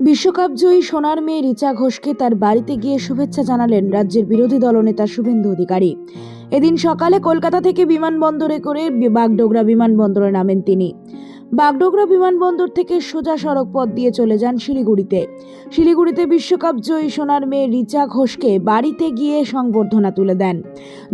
বিশ্বকাপ জয়ী সোনার মেয়ে রিচা ঘোষকে তার বাড়িতে গিয়ে শুভেচ্ছা জানালেন রাজ্যের বিরোধী দলনেতা শুভেন্দু অধিকারী। এদিন সকালে কলকাতা থেকে বিমানবন্দরে করে বাগডোগরা বিমানবন্দরে নামেন তিনি। বাগডোগরা বিমানবন্দর থেকে সোজা সড়ক পথ দিয়ে চলে যান শিলিগুড়িতে। শিলিগুড়িতে বিশ্বকাপ জয়ী সোনার মেয়ে রিচা ঘোষকে বাড়িতে গিয়ে সংবর্ধনা তুলে দেন।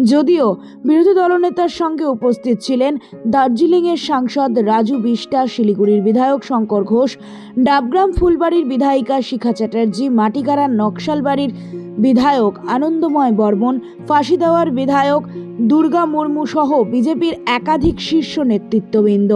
যদিও বিরোধী দলনেতার সঙ্গে উপস্থিত ছিলেন দার্জিলিংয়ের সাংসদ রাজু বিষ্টা শিলিগুড়ির বিধায়ক শঙ্কর ঘোষ, ডাবগ্রাম ফুলবাড়ির বিধায়িকা শিখা চ্যাটার্জি, মাটিগাড়ার নকশালবাড়ির বিধায়ক আনন্দময় বর্মন, ফাঁসি দেওয়ার বিধায়ক দুর্গা মুর্মু সহ বিজেপির একাধিক শীর্ষ নেতৃত্ববৃন্দ।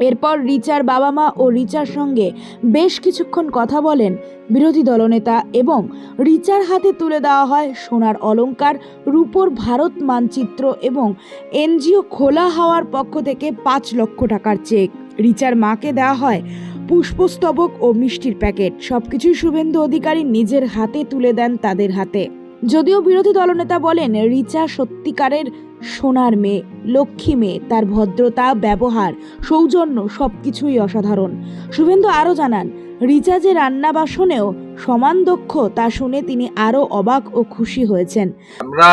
এরপর রিচার বাবা মা ও রিচার সঙ্গে বেশ কিছুক্ষণ কথা বলেন বিরোধী দলনেতা এবং রিচার হাতে তুলে দেওয়া হয় সোনার অলঙ্কার রূপোর ভারত মানচিত্র এবং এনজিও খোলা হওয়ার পক্ষ থেকে পাঁচ লক্ষ টাকার চেক। রিচার মাকে দেওয়া হয় পুষ্পস্তবক ও মিষ্টির প্যাকেট। সবকিছুই শুভেন্দু অধিকারী নিজের হাতে তুলে দেন তাদের হাতে। যদিও বিরোধী দলনেতা বলেন, রিচা সত্যিকারের সোনার মেয়ে, লক্ষ্মী মেয়ে, তার ভদ্রতা, ব্যবহার, সৌজন্য সবকিছুই অসাধারণ। শুভেন্দু আরও জানান, রিচা যে রান্না বাসনেও সমান দক্ষ তা শুনে তিনি আরও অবাক ও খুশি হয়েছেন। আমরা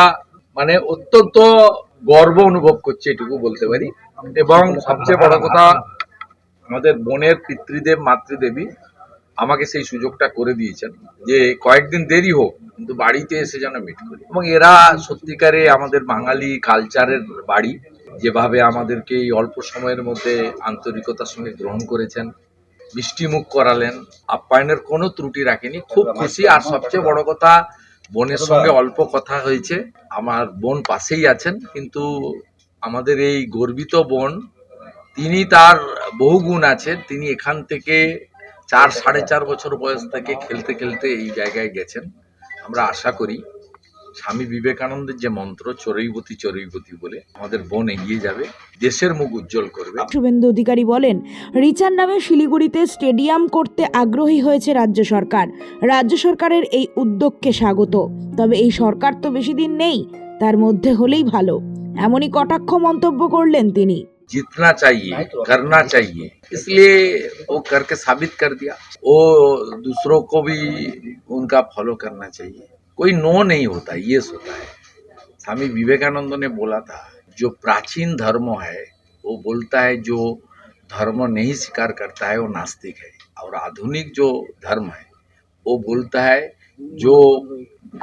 মানে অত্যন্ত গর্ব অনুভব করছি এটুকু বলতে পারি। এবং সবচেয়ে বড় কথা, আমাদের বোনের পিতৃদেব, মাতৃদেবী আমাকে সেই সুযোগটা করে দিয়েছেন যে কয়েকদিন দেরি হোক, কিন্তু বাড়িতে এসে যেন মিট করি। এবং এরা সত্যিকারে আমাদের বাঙালি কালচারের বাড়ি, যেভাবে আমাদেরকে এই অল্প সময়ের মধ্যে আন্তরিকতার সঙ্গে গ্রহণ করেছেন, মিষ্টিমুখ করালেন, আপ্যায়নের কোনো ত্রুটি রাখেনি, খুব খুশি। আর সবচেয়ে বড় কথা, বোনের সঙ্গে অল্প কথা হয়েছে, আমার বোন পাশেই আছেন, কিন্তু আমাদের এই গর্বিত বোন, তিনি তার বহুগুণ আছেন, তিনি এখান থেকে চার, সাড়ে চার বছর বয়স থেকে খেলতে খেলতে এই জায়গায় গেছেন। আমরা আশা করি স্বামী বিবেকানন্দের যে মন্ত্র, চরৈবতী চরৈবতী বলে আমাদের বোন এগিয়ে যাবে, দেশের মুখ উজ্জ্বল করবে। শুভেন্দু অধিকারী বলেন, রিচার নামে শিলিগুড়িতে স্টেডিয়াম করতে আগ্রহী হয়েছে রাজ্য সরকার। রাজ্য সরকারের এই উদ্যোগকে স্বাগত। তবে এই সরকার তো বেশি দিন নেই, তার মধ্যে হলেই ভালো। এমনই কটাক্ষ মন্তব্য করলেন তিনি। जीतना चाहिए करना चाहिए। इसलिए वो करके साबित कर दिया। वो दूसरों को भी उनका फॉलो करना चाहिए। कोई नो नहीं होता ये होता है। स्वामी विवेकानंद ने बोला था जो प्राचीन धर्म है वो बोलता है जो धर्म नहीं स्वीकार करता है वो नास्तिक है। और आधुनिक जो धर्म है वो बोलता है जो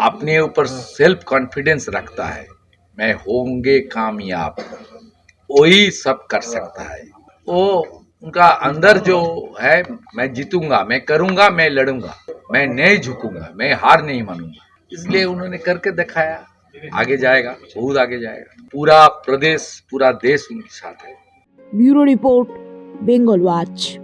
अपने ऊपर सेल्फ कॉन्फिडेंस रखता है मैं होंगे कामयाब। वही सब कर सकता है। वो उनका अंदर जो है, मैं जीतूँगा, मैं करूँगा, मैं लड़ूँगा, मैं नहीं झुकूँगा, मैं हार नहीं मानूँगा। इसलिए उन्होंने करके दिखाया। आगे जाएगा, बहुत आगे जाएगा। पूरा प्रदेश, पूरा देश उनके साथ है। Bureau report, Bengal watch.